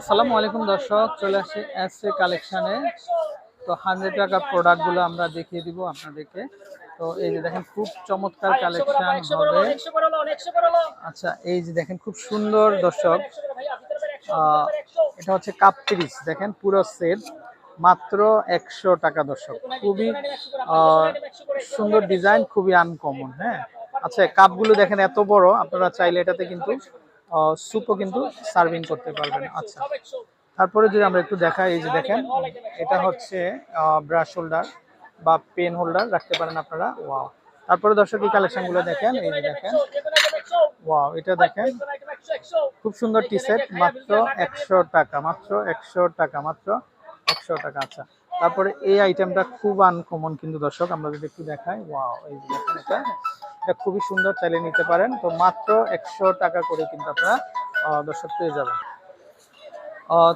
আসসালামু আলাইকুম দর্শক, চলে আসছে এস এ। কালেকশানে তো হান্ড্রেড টাকার প্রোডাক্টগুলো আমরা দেখিয়ে দিব আপনাদেরকে। তো এই যে দেখেন, খুব চমৎকার কালেকশন হবে। আচ্ছা এই যে দেখেন, খুব সুন্দর দর্শক। এটা হচ্ছে কাপ পিরিস দেখেন, পুরো সেট মাত্র একশো টাকা দর্শক। খুবই সুন্দর ডিজাইন খুবই আনকমন হ্যাঁ? আচ্ছা কাপগুলো দেখেন, এত বড়। আপনারা চাইলে এটাতে কিন্তু স্যুপও কিন্তু সার্ভিং করতে পারবেন। আচ্ছা। তারপরে যদি আমরা একটু দেখাই, এই যে দেখেন, এটা হচ্ছে ব্রাশ হোল্ডার বা পেন হোল্ডার রাখতে পারেন আপনারা। ওয়াও তারপরে দর্শক, এই কালেকশনগুলো দেখেন, এই যে দেখেন। ওয়াও এটা দেখেন। খুব সুন্দর টি সেট মাত্র একশো টাকা, মাত্র একশো টাকা, মাত্র একশো টাকা। আচ্ছা। তারপরে এই আইটেমটা খুব আনকমন কিন্তু দর্শক, আমরা যদি একটু দেখাই। ওয়াও এই দেখেন এটা। এটা খুবই সুন্দর চাইলে নিতে পারেন। তো মাত্র একশো টাকা করে কিন্তু আপনারা দর্শক পেয়ে যাবেন।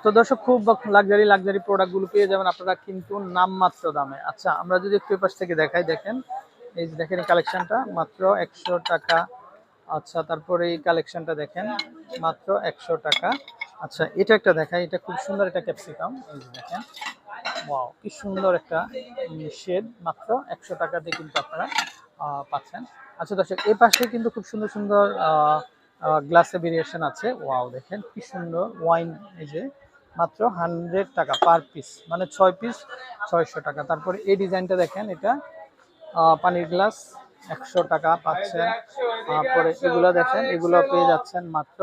তো দর্শক, খুব লাক্সারি লাক্সারি প্রোডাক্টগুলো পেয়ে যাবেন আপনারা, কিন্তু নামমাত্র দামে। আচ্ছা আমরা যদি একটু পাশ থেকে দেখাই, দেখেন। এই যে দেখেন এই কালেকশনটা মাত্র একশো টাকা। আচ্ছা তারপরে এই কালেকশনটা দেখেন, মাত্র একশো টাকা। আচ্ছা এটা একটা দেখাই, এটা খুব সুন্দর একটা ক্যাপসিকাম এই যে দেখেন ওয়াও কি সুন্দর একটা শেড মাত্র একশো টাকাতে কিন্তু আপনারা পাচ্ছেন। আচ্ছা দর্শক, এই পাশে কিন্তু খুব সুন্দর সুন্দর গ্লাসে ভেরিয়েশন আছে। ওয়াও দেখেন কি সুন্দর ওয়াইন এই যে, মাত্র হান্ড্রেড টাকা পার পিস মানে ছয় পিস ছয়শো টাকা। তারপরে এই ডিজাইনটা দেখেন, এটা পানির গ্লাস একশো টাকা পাচ্ছেন। তারপরে এগুলো দেখেন, এগুলো পেয়ে যাচ্ছেন মাত্র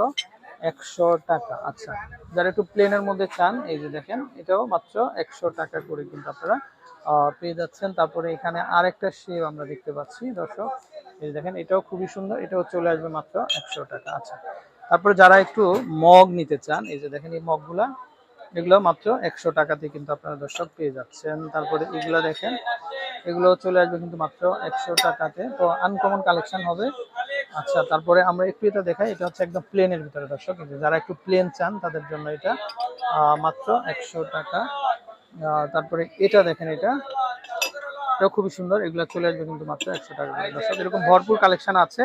একশো টাকা। আচ্ছা যারা একটু প্লেনের মধ্যে চান, এই যে দেখেন, এটাও মাত্র একশো টাকা করে কিন্তু আপনারা পেয়ে যাচ্ছেন। তারপরে এখানে আরেকটা শেপ আমরা দেখতে পাচ্ছি, দর্শক। এই যে দেখেন, এটাও খুবই সুন্দর, এটাও চলে আসবে মাত্র একশো টাকা। আচ্ছা তারপরে যারা একটু মগ নিতে চান, এই যে দেখেন, এই মগগুলা, এগুলো মাত্র একশো টাকাতে কিন্তু আপনারা দর্শক পেয়ে যাচ্ছেন। তারপরে এগুলো দেখেন এগুলো চলে আসবে কিন্তু মাত্র একশো টাকাতে। তো আনকমন কালেকশন হবে আচ্ছা তারপরে আমরা একটু এটা দেখাই। এটা হচ্ছে একদম প্লেনের ভিতরে, দর্শক। যারা একটু প্লেন চান, তাদের জন্য এটা মাত্র একশো টাকা। তারপরে এটা দেখেন এটা। এটাও খুবই সুন্দর। এগুলো চলে আসবে কিন্তু মাত্র একশো টাকা দর্শক, এরকম ভরপুর কালেকশন আছে।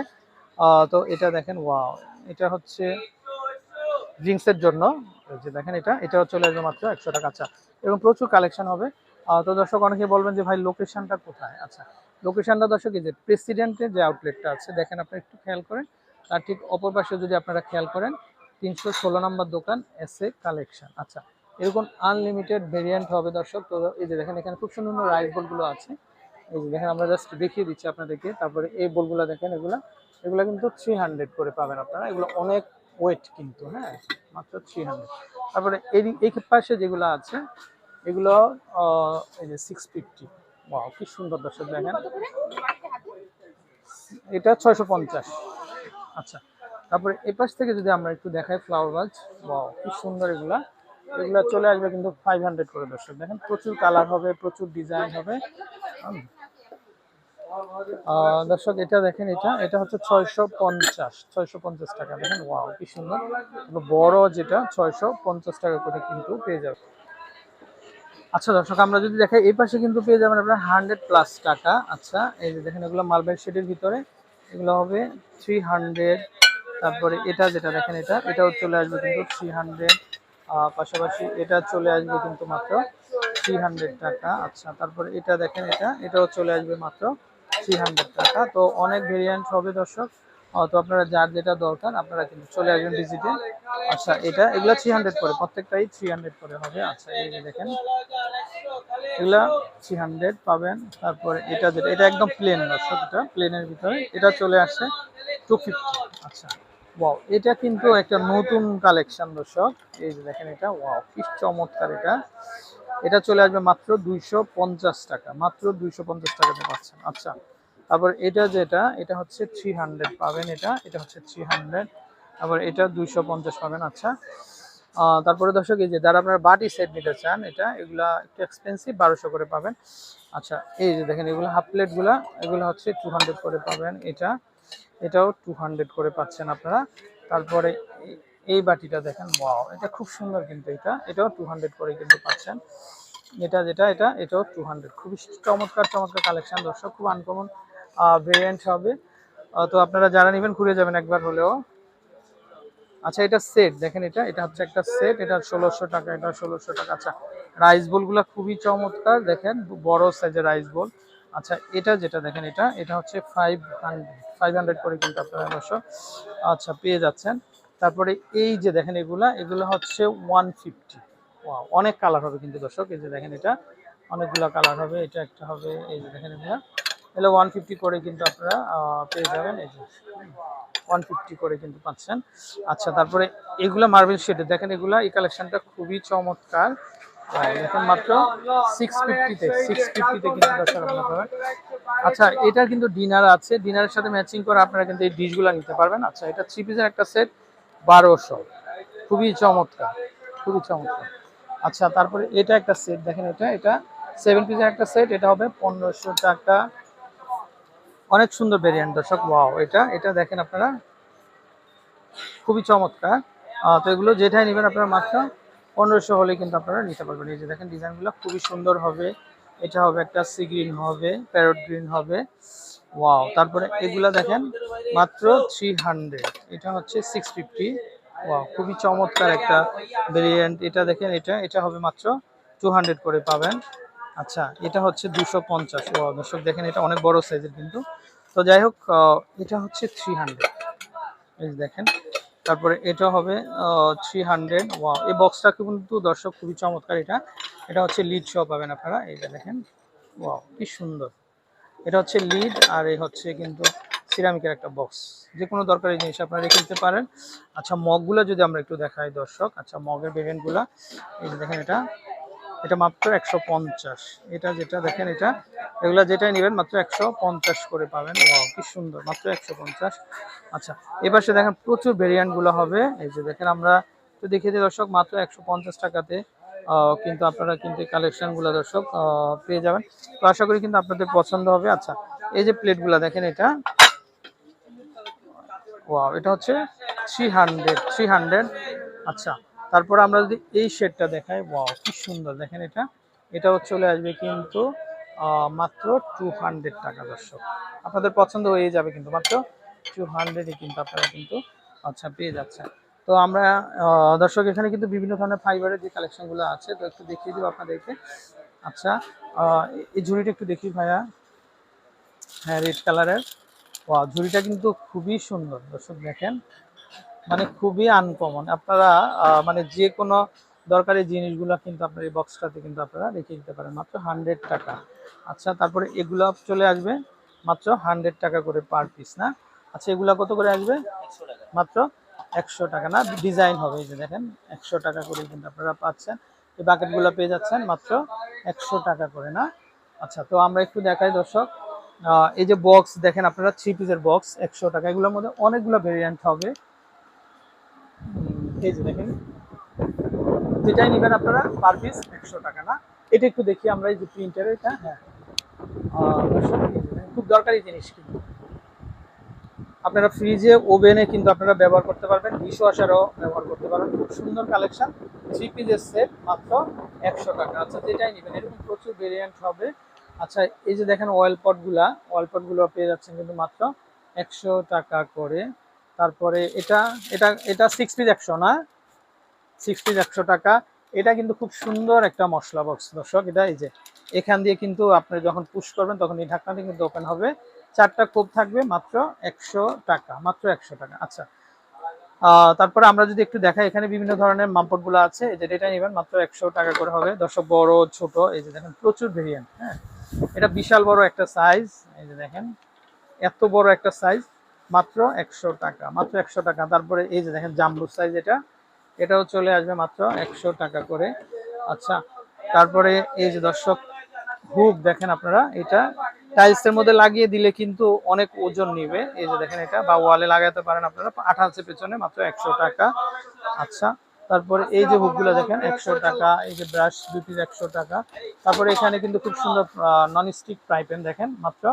তো এটা দেখেন ওয়াও এটা হচ্ছে ড্রিঙ্কসের জন্য। যে দেখেন এটা, এটাও চলে আসবে মাত্র একশো টাকা। আচ্ছা এরকম প্রচুর কালেকশন হবে। তো দর্শক, অনেকে বলবেন যে ভাই লোকেশনটা কোথায়? আচ্ছা লোকেশনটা দর্শক, এই যে প্রেসিডেন্টের যে আউটলেটটা আছে, দেখেন আপনি একটু খেয়াল করেন। তার ঠিক অপর পাশে যদি আপনারা খেয়াল করেন, তিনশো ষোলো নম্বর দোকান এস এ কালেকশন আচ্ছা এরকম আনলিমিটেড ভেরিয়েন্ট হবে দর্শক। তো এই যে দেখেন, এখানে খুব সুন্দর রাইস বোলগুলো আছে। এই যে দেখেন, আমরা জাস্ট দেখিয়ে দিচ্ছি আপনাদেরকে। তারপরে এই বোলগুলো দেখেন, এগুলা, এগুলো কিন্তু থ্রি হান্ড্রেড করে পাবেন আপনারা। এগুলো অনেক ওয়েট কিন্তু হ্যাঁ মাত্র থ্রি হান্ড্রেড তারপরে এই পাশে যেগুলো আছে, এগুলো এই যে সিক্স ফিফটি ওয়াও কি সুন্দর দর্শক দেখেন। এটা ছয়শো পঞ্চাশ। আচ্ছা তারপরে এই পাশ থেকে যদি আমরা একটু দেখাই ফ্লাওয়ার বাজ ওয়াও কি সুন্দর এগুলা। এগুলা চলে আসবে কিন্তু ফাইভ হান্ড্রেড করে দর্শক দেখেন। প্রচুর কালার হবে প্রচুর ডিজাইন হবে। দর্শক এটা দেখেন এটা এটা হচ্ছে ছয়শো পঞ্চাশ ছয়শো পঞ্চাশ টাকা। দেখেন ওয়াও কি সুন্দর। বড় যেটা ছয়শো পঞ্চাশ টাকা করে কিন্তু পেয়ে যাবে। আচ্ছা দর্শক, আমরা যদি দেখাই, এই পাশে কিন্তু পেয়ে যাবেন আপনার হান্ড্রেড প্লাস টাকা। আচ্ছা এই যে দেখেন, এগুলো মার্বেল শেডের ভিতরে। এগুলো হবে থ্রি হান্ড্রেড তারপরে এটা যেটা দেখেন, এটা, এটাও চলে আসবে কিন্তু থ্রি হান্ড্রেড পাশাপাশি এটা চলে আসবে কিন্তু মাত্র থ্রি হান্ড্রেড টাকা। আচ্ছা তারপরে এটা দেখেন, এটা, এটাও চলে আসবে মাত্র থ্রি হান্ড্রেড টাকা। তো অনেক ভেরিয়েন্ট হবে, দর্শক। তো আপনারা যার যেটা দরকার, আপনারা কিন্তু চলে আসবেন ভিজিটে আচ্ছা এটা, এগুলো থ্রি হান্ড্রেড করে, প্রত্যেকটাই থ্রি হান্ড্রেড করে হবে। আচ্ছা এই যে দেখেন, এগুলা থ্রি হান্ড্রেড পাবেন। তারপরে এটা যেটা, এটা একদম প্লেন এটা প্লেনের ভিতরে। এটা চলে আসে টু ফিফটি আচ্ছা ওয়াও এটা কিন্তু একটা নতুন কালেকশন দর্শক। এই যে দেখেন এটা ওয়াও কি চমৎকার এটা। এটা চলে আসবে মাত্র দুইশো পঞ্চাশ টাকা, মাত্র দুইশো পঞ্চাশ টাকাতে পাচ্ছেন। আচ্ছা তারপর এটা যেটা, এটা হচ্ছে থ্রি হান্ড্রেড পাবেন এটা এটা হচ্ছে থ্রি হান্ড্রেড তারপর এটা দুইশো পঞ্চাশ পাবেন আচ্ছা। তারপরে দর্শক, এই যে যারা আপনারা বাটি সেট নিতে চান, এটা, এগুলা একটু এক্সপেন্সিভ বারোশো করে পাবেন। আচ্ছা এই যে দেখেন, এগুলো হাফ প্লেটগুলা এগুলো হচ্ছে টু হান্ড্রেড করে পাবেন এটা। এটাও টু হান্ড্রেড করে পাচ্ছেন আপনারা। তারপরে এই- এই বাটিটা দেখেন ওয়াও এটা খুব সুন্দর কিন্তু এটা। এটাও টু হান্ড্রেড করে কিন্তু পাচ্ছেন। এটা যেটা, এটা, এটাও টু হান্ড্রেড খুবই চমৎকার চমৎকার কালেকশন দর্শক, খুব আনকমন ভেরিয়েন্ট হবে। তো আপনারা যারা নেবেন, ঘুরে যাবেন একবার হলেও। আচ্ছা এটা সেট দেখেন এটা। এটা হচ্ছে একটা সেট এটা ষোলোশো টাকা, এটা ষোলোশো টাকা। আচ্ছা রাইস বোলগুলো খুবই চমৎকার, দেখেন। বড় সাইজের রাইস বোল আচ্ছা এটা যেটা, দেখেন এটা এটা হচ্ছে ফাইভ হান্ড্রেড ফাইভ হান্ড্রেড করে কিন্তু আপনারা অবশ্য আচ্ছা পেয়ে যাচ্ছেন। তারপরে এই যে, দেখেন এগুলা, এগুলো হচ্ছে ওয়ান ফিফটি অনেক কালার হবে কিন্তু দর্শক, এই যে দেখেন এটা। অনেকগুলো কালার হবে, এটা একটা হবে, এই যে দেখেন এটা। এগুলো ওয়ান ফিফটি করে কিন্তু আপনারা পেয়ে যাবেন। এই যে ওয়ান ফিফটি করে কিন্তু পাচ্ছেন। আচ্ছা তারপরে এগুলা মার্বেল শেডে দেখেন এগুলা, এই কালেকশনটা খুবই চমৎকার। দেখেন মাত্র সিক্স ফিফটিতে সিক্স ফিফটিতে কিন্তু আচ্ছা এটার কিন্তু ডিনার আছে। ডিনারের সাথে ম্যাচিং করে আপনারা কিন্তু এই ডিশগুলো নিতে পারবেন। আচ্ছা এটা থ্রি পিসের একটা সেট বারোশো। খুবই চমৎকার খুবই চমৎকার। আচ্ছা তারপরে এটা একটা সেট দেখেন এটা এটা সেভেন পিসের একটা সেট এটা হবে পনেরোশো টাকা। অনেক সুন্দর ভেরিয়েন্ট দর্শক। ওয়াও এটা এটা দেখেন আপনারা। খুবই চমৎকার। তো এগুলো যেটাই নেবেন আপনারা মাত্র পনেরোশো হলে কিন্তু আপনারা নিতে পারবেন। এই যে দেখেন, ডিজাইনগুলো খুবই সুন্দর হবে। এটা হবে একটা সি গ্রিন হবে প্যারট গ্রিন হবে। ওয়াও তারপরে এগুলা দেখেন, মাত্র থ্রি হান্ড্রেড এটা হচ্ছে সিক্স ফিফটি ওয়াও খুবই চমৎকার একটা ভেরিয়েন্ট এটা দেখেন, এটা এটা হবে মাত্র টু হান্ড্রেড করে পাবেন। আচ্ছা এটা হচ্ছে দুশো পঞ্চাশ। ও, দর্শক দেখেন, এটা অনেক বড় সাইজের কিন্তু। তো যাই হোক এটা হচ্ছে থ্রি হান্ড্রেড দেখেন, তারপরে এটা হবে থ্রি হান্ড্রেড ওয়াও, এই বক্সটা কিন্তু দর্শক খুবই চমৎকার এটা। এটা হচ্ছে লিড সহ পাবেন আপনারা। এই যে দেখেন, ওয়াও, কি সুন্দর। এটা হচ্ছে লিড আর এই হচ্ছে কিন্তু সিরামিকের একটা বক্স যে কোনো দরকারি জিনিস আপনারা রেখে দিতে পারেন। আচ্ছা মগগুলো যদি আমরা একটু দেখাই দর্শক। আচ্ছা মগের ভেরিয়েন্টগুলো এই দেখেন এটা। এটা মাত্র একশো পঞ্চাশ। এটা যেটা দেখেন এটা, এগুলা যেটাই নেবেন মাত্র একশো পঞ্চাশ করে পাবেন। ওয়াও, কি সুন্দর, মাত্র একশো পঞ্চাশ। আচ্ছা এবার সে দেখেন প্রচুর ভেরিয়েন্টগুলো হবে। এই যে দেখেন আমরা তো দেখিয়ে দিই দর্শক, মাত্র একশো পঞ্চাশ টাকাতে কিন্তু আপনারা কিন্তু কালেকশনগুলো দর্শক পেয়ে যাবেন। তো আশা করি কিন্তু আপনাদের পছন্দ হবে। আচ্ছা এই যে প্লেটগুলা দেখেন এটা। ওয়াও, এটা হচ্ছে থ্রি হান্ড্রেড থ্রি হান্ড্রেড আচ্ছা তারপরে আমরা যদি এই শেডটা দেখাই, ওয়াও, কি সুন্দর। দেখেন এটা। এটাও চলে আসবে কিন্তু মাত্র টু হান্ড্রেড টাকা, দর্শক। আপনাদের পছন্দ হয়ে যাবে কিন্তু, মাত্র টু হান্ড্রেডে কিন্তু আপনারা কিন্তু আচ্ছা পেয়ে যাচ্ছেন। তো আমরা দর্শক, এখানে কিন্তু বিভিন্ন ধরনের ফাইবারের যে কালেকশনগুলো আছে, তো একটু দেখিয়ে দিব আপনাদেরকে। আচ্ছা এই ঝুড়িটা একটু দেখি ভাইয়া। হ্যাঁ রেড কালারের ঝুড়িটা কিন্তু খুবই সুন্দর, দর্শক, দেখেন। মানে খুবই আনকমন আপনারা মানে যে কোনো দরকারি জিনিসগুলো কিন্তু আপনার এই বক্সটাতে কিন্তু আপনারা রেখে দিতে পারেন, মাত্র হান্ড্রেড টাকা। আচ্ছা তারপরে এগুলো চলে আসবে, মাত্র হান্ড্রেড টাকা করে পার পিস না? আচ্ছা এগুলা কত করে আসবে? মাত্র একশো টাকা। না ডিজাইন হবে, এই যে দেখেন, একশো টাকা করে কিন্তু আপনারা পাচ্ছেন। এই বাকেটগুলো পেয়ে যাচ্ছেন, মাত্র একশো টাকা করে, না? আচ্ছা তো আমরা একটু দেখাই দর্শক। এই যে বক্স দেখেন আপনারা থ্রি পিসের বক্স একশো টাকা। এগুলোর মধ্যে অনেকগুলো ভেরিয়েন্ট হবে। এই যে দেখেন। যেটাই নেবেন আপনারা পার পিস একশো টাকা না। এটা একটু দেখি আমরা এই যে প্রিন্টার এটা হ্যাঁ। খুব দরকারি জিনিস কিন্তু। আপনারা ফ্রিজে ওভেনে কিন্তু আপনারা ব্যবহার করতে পারবেন ডিশ ওয়াশারও ব্যবহার করতে পারবেন। খুব সুন্দর কালেকশন থ্রি পিসের সেট মাত্র একশো টাকা। আচ্ছা যেটাই নেবেন, এরকম প্রচুর ভেরিয়েন্ট হবে। আচ্ছা এই যে দেখেন অয়েল পটগুলা অয়েল পটগুলো পেয়ে যাচ্ছেন কিন্তু মাত্র একশো টাকা করে। তারপরে এটা এটা এটা সিক্স পিস একশো না? সিক্স পিস একশো টাকা। এটা কিন্তু খুব সুন্দর একটা মশলা বক্স দর্শক। এটা এই যে, এখান দিয়ে কিন্তু আপনি যখন পুশ করবেন, তখন এই ঢাকনাটি কিন্তু ওপেন হবে। চারটা কোপ থাকবে মাত্র একশো টাকা, মাত্র একশো টাকা। আচ্ছা। তারপরে আমরা যদি একটু দেখাই, এখানে বিভিন্ন ধরনের মাম্পটগুলো আছে। এই যে এটা নেবেন, মাত্র একশো টাকা করে হবে। দর্শক, বড়, ছোট, এই যে দেখেন, প্রচুর ভেরিয়েন্ট হ্যাঁ। এটা বিশাল বড় একটা সাইজ এই যে দেখেন, এত বড় একটা সাইজ মাত্র একশো টাকা, মাত্র একশো টাকা। তারপরে এই যে দেখেন জাম্বু সাইজ এটা, এটাও চলে আসবে মাত্র একশো টাকা করে। আচ্ছা তারপরে এই যে দর্শক হুক দেখেন আপনারা, এটা টাইলসের মধ্যে লাগিয়ে দিলে কিন্তু অনেক ওজন নিবে। এই যে দেখেন এটা, বা ওয়ালে লাগাতে পারেন আপনারা আঠা আছে পেছনে মাত্র একশো টাকা। আচ্ছা তারপরে এই যে হুকগুলো দেখেন, একশো টাকা, এই যে ব্রাশ দুটির একশো টাকা। তারপরে এখানে কিন্তু খুব সুন্দর নন স্টিক ফ্রাই প্যান দেখেন, মাত্র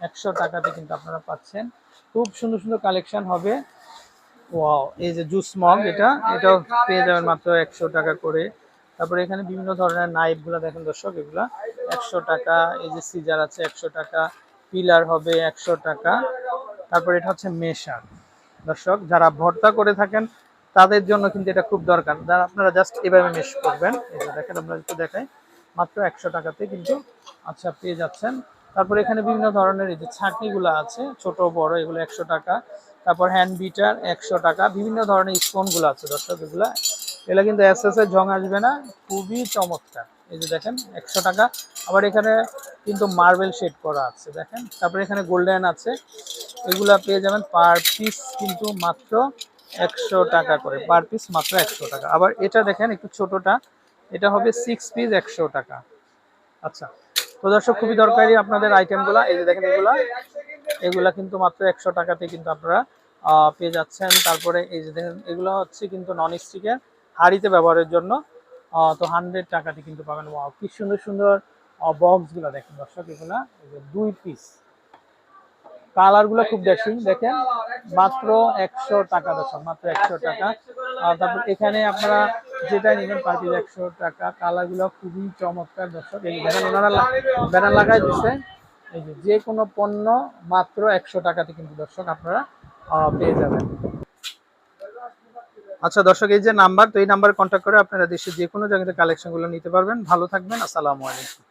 একশো টাকাতে কিন্তু আপনারা পাচ্ছেন। খুব সুন্দর সুন্দর কালেকশন হবে। ওয়াও এই যে জুস মগ এটা, এটাও পেয়ে যাবেন মাত্র একশো টাকা করে। তারপরে এখানে বিভিন্ন ধরনের নাইফগুলা দেখেন দর্শক, এগুলা একশো টাকা। এই যে সিজার আছে একশো টাকা পিলার হবে একশো টাকা। তারপরে এটা হচ্ছে মেশার দর্শক, যারা ভর্তা করে থাকেন, তাদের জন্য কিন্তু এটা খুব দরকার। যারা আপনারা জাস্ট এভাবে মেশ করবেন যে দেখেন আমরা একটু দেখাই, মাত্র একশো টাকাতে কিন্তু আচ্ছা পেয়ে যাচ্ছেন। তারপর এখানে বিভিন্ন ধরনের এই যে ছাঁকনিগুলো আছে, ছোট, বড়, এগুলো একশো টাকা। তারপর হ্যান্ড বিটার একশো টাকা। বিভিন্ন ধরনের স্পুনগুলো আছে দর্শক, এগুলো। এগুলো কিন্তু এস এস এর জং আসবে না। খুবই চমৎকার। এই যে দেখেন, একশো টাকা। আবার এখানে কিন্তু মার্বেল শেড করা আছে, দেখেন। তারপরে এখানে গোল্ডেন আছে। এগুলা পেয়ে যাবেন পার পিস কিন্তু মাত্র একশো টাকা করে। পার পিস মাত্র একশো টাকা। আবার এটা দেখেন, একটু ছোটটা। এটা হবে সিক্স পিস একশো টাকা। আচ্ছা। তো দর্শক, খুবই দরকারি আপনাদের আইটেমগুলা এই যে দেখেন এগুলা। এগুলা কিন্তু মাত্র একশো টাকাতে কিন্তু আপনারা পেয়ে যাচ্ছেন। তারপরে এই যে দেখেন, এগুলো হচ্ছে কিন্তু নন স্টিকের হাঁড়িতে ব্যবহারের জন্য। তো হান্ড্রেড টাকাতে কিন্তু পাবেন। ওয়াও কি সুন্দর সুন্দর বক্সগুলা দেখেন দর্শক, এগুলা দুই পিস কালারগুলো খুব ড্যাশিং দেখেন, মাত্র একশো টাকা দর্শক, মাত্র একশো টাকা। তারপর এখানে আপনারা যেটা নেবেন পাঁচ একশো টাকা। কালারগুলো খুবই চমৎকার দর্শক। এই দেখেন ওনারা ব্যানার লাগাই দিচ্ছে এই যে যে কোনো পণ্য মাত্র একশো টাকাতে কিন্তু দর্শক আপনারা পেয়ে যাবেন। আচ্ছা দর্শক, এই যে নাম্বার, তো এই নাম্বারে কন্ট্যাক্ট করে আপনারা দেশের যে কোনো জায়গাতে কালেকশনগুলো নিতে পারবেন। ভালো থাকবেন, আসসালামু আলাইকুম।